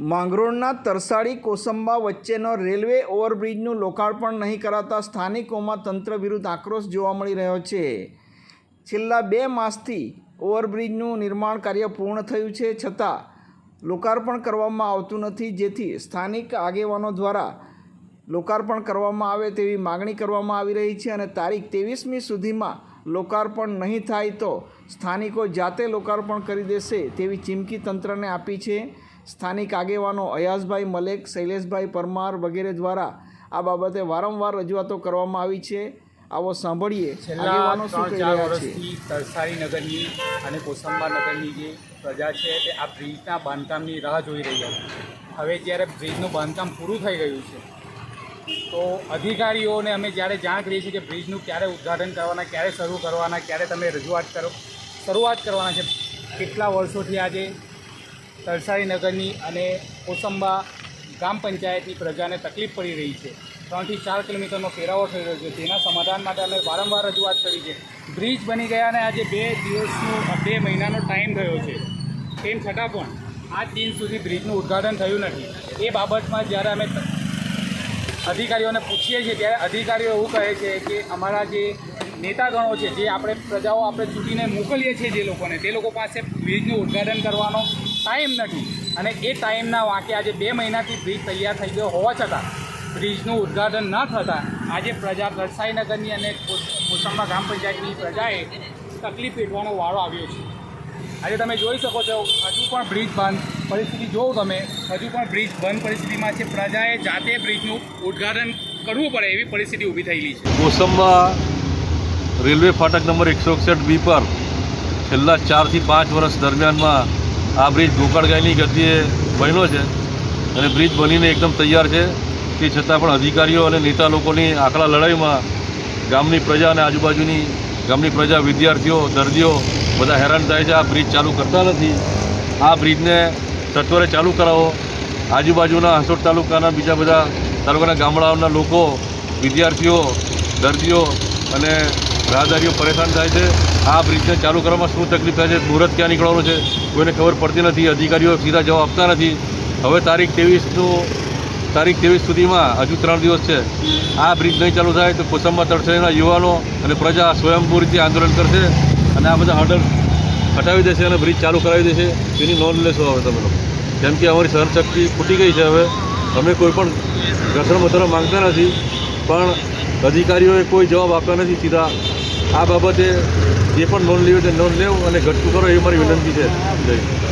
માંગરોળના તરસાડી કોસંબા વચ્ચેનો રેલવે ઓવરબ્રિજનું લોકાર્પણ નહીં કરાતા સ્થાનિકોમાં તંત્ર વિરુદ્ધ આક્રોશ જોવા મળી રહ્યો છે. છેલ્લા બે માસથી ઓવરબ્રિજનું નિર્માણ કાર્ય પૂર્ણ થયું છે છતાં લોકાર્પણ કરવામાં આવતું નથી. જેથી સ્થાનિક આગેવાનો દ્વારા લોકાર્પણ કરવામાં આવે તેવી માગણી કરવામાં આવી રહી છે અને તારીખ ત્રેવીસમી સુધીમાં લોકાર્પણ નહીં થાય તો સ્થાનિકો જાતે લોકાર્પણ કરી દેશે તેવી ચીમકી તંત્રને આપી છે. સ્થાનિક આગેવાનો અયાઝભાઈ મલેક શૈલેષભાઈ પરમાર વગેરે દ્વારા આ બાબતે વારંવાર રજૂઆતો કરવામાં આવી છે. આવો સાંભળીએ. આગેવાનો શું કહી રહ્યા છે? વર્ષથી તરસારી નગરની અને કોસંબા નગરની જે પ્રજા છે તે આ બ્રિજના બાંધકામની રાહ જોઈ રહી હતી હવે જ્યારે બ્રિજનું બાંધકામ પૂરું થઈ ગયું છે તો અધિકારીઓને અમે જ્યારે જાણ કરીએ છીએ કે બ્રિજનું ક્યારે ઉદ્ઘાટન કરવાના ક્યારે શરૂ કરવાના ક્યારે તમે રજૂઆત કરો શરૂઆત કરવાના છે કેટલા વર્ષોથી આજે તરસારી નગરની અને કોસંબા ગ્રામ પંચાયતની પ્રજાને તકલીફ પડી રહી છે. ત્રણથી ચાર કિલોમીટરનો ફેરાવો થઈ રહ્યો છે. તેના સમાધાન માટે અમે વારંવાર રજૂઆત કરી છે. બ્રિજ બની ગયા અને આજે બે દિવસનો બે મહિનાનો ટાઈમ થયો છે. તેમ છતાં પણ આજ દિન સુધી બ્રિજનું ઉદ્ઘાટન થયું નથી. એ બાબતમાં જ્યારે અમે અધિકારીઓને પૂછીએ છીએ, ત્યારે અધિકારીઓ એવું કહે છે કે અમારા જે નેતાગણો છે, જે આપણે પ્રજાઓ આપણે ચૂંટીને મોકલીએ છીએ જે લોકોને, તે લોકો પાસે બ્રિજનું ઉદ્ઘાટન કરવાનો ટાઈમ નથી. અને એ ટાઈમના વાંકે આજે બે મહિનાથી બ્રિજ તૈયાર થઈ ગયો હોવા છતાં બ્રિજનું ઉદ્ઘાટન ન થતાં આજે પ્રજા દરસાઈનગરની અને કોસ- કોસંબા ગ્રામ પંચાયતની પ્રજાએ તકલીફ વેઠવાનો વારો આવ્યો છે. આજે તમે જોઈ શકો છો, હજુ પણ બ્રિજ બંધ પરિસ્થિતિ જોવો તમે, હજુ પણ બ્રિજ બંધ પરિસ્થિતિમાં છે. પ્રજાએ જાતે બ્રિજનું ઉદ્ઘાટન કરવું પડે એવી પરિસ્થિતિ ઊભી થયેલી છે. કોસંબા રેલવે ફાટક નંબર એકસો એકસઠ બી પર છેલ્લા ચારથી પાંચ વર્ષ દરમિયાનમાં આ બ્રિજ ગોકળગાયની ગતિએ બન્યો છે અને બ્રિજ બનીને એકદમ તૈયાર છે તે છતાં પણ અધિકારીઓ અને નેતા લોકોની આકડા લડાઈમાં ગામની પ્રજા અને આજુબાજુની ગામની પ્રજા, વિદ્યાર્થીઓ, દર્દીઓ બધા હેરાન થાય છે. આ બ્રિજ ચાલુ કરતા નથી. આ બ્રિજને સત્વરે ચાલુ કરાવો. આજુબાજુના હસોટ તાલુકાના બીજા બધા તાલુકાના ગામડાઓના લોકો, વિદ્યાર્થીઓ, દર્દીઓ અને રાહદારીઓ પરેશાન થાય છે. આ બ્રિજને ચાલુ કરવામાં શું તકલીફ થાય છે? મુહૂર્ત ક્યાં નીકળવાનું છે? કોઈને ખબર પડતી નથી, અધિકારીઓ સીધા જવાબ આપતા નથી. હવે તારીખ ત્રેવીસનું, તારીખ ત્રેવીસ સુધીમાં હજુ ત્રણ દિવસ છે. આ બ્રિજ નહીં ચાલુ થાય તો કોસંબા તળસેના યુવાનો અને પ્રજા સ્વયંભૂ રીતે આંદોલન કરશે અને આ બધા હર્ડલ હટાવી દેશે અને બ્રિજ ચાલુ કરાવી દેશે. તેની નોંધ લેશો હવે તમે લોકો. જેમ કે અમારી સહનશક્તિ ખૂટી ગઈ છે હવે. અમે કોઈ પણ ઘસરણ મસરણ માંગતા નથી. પણ અધિકારીઓએ કોઈ જવાબ આપતા નથી સીધા. આ બાબતે જે પણ નોંધ લેવી તે નોંધ લેવું અને ઘટતું કરો એ મારી વિનંતી છે. જય